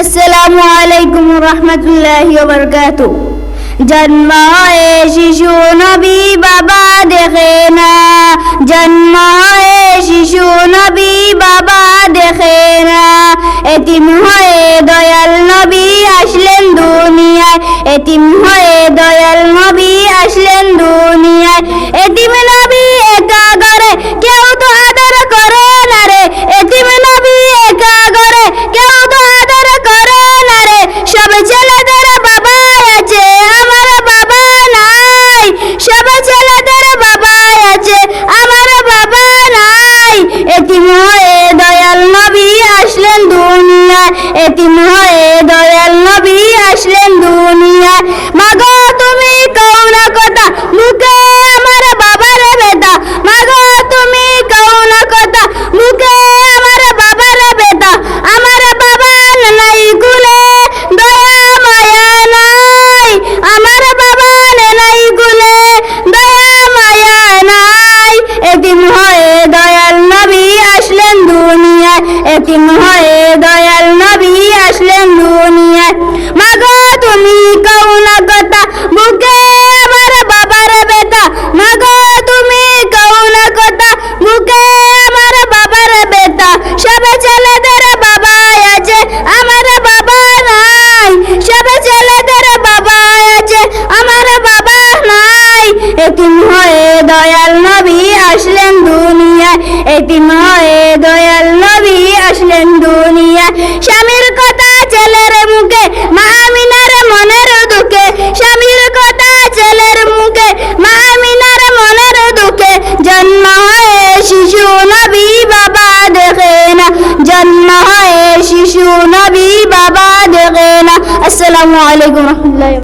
আসসালামু আলাইকুম রহমতুল্লাহি বরকাত জন্ম হয়ে শিশু নবী বাবা দেখে না। জন্ম হয়ে শিশু নবী বাবা দেখে না। এতিম হয়ে দয়াল নবী আসলেন দুনিয়ায়। এতিম হয়ে দয়াল নবী আসলেন দুনিয়ায়। এতিম নবী এতিম হয়ে দয়াল নবী আসলেন দুনিয়ায় মাগো, তুমি কও না কথা? মুখে আমার বাবার বেটা মাগো, তুমি কও না কথা? মুখে আমার বাবার বেটা সব ছেলেদের বাবা আছে, আমার বাবা নাই। সব ছেলেদের বাবা আছে, আমার বাবা নাই। এতিম হয়ে দয়াল নবী আসলেন এতিম হয়ে দয়াল নবী আসলেন দুনিয়ায় স্বামীর কথা ছেলের মুখে মা আমিনার মনের দুঃখে। স্বামীর কথা ছেলের মুখে মা আমিনার মনের দুঃখে। জন্ম হয়ে শিশু নবী, বাবা দেখে না। জন্ম হয়ে শিশু নবী, বাবা দেখে না। আসসালামু আলাইকুম রহমতুল্লাহ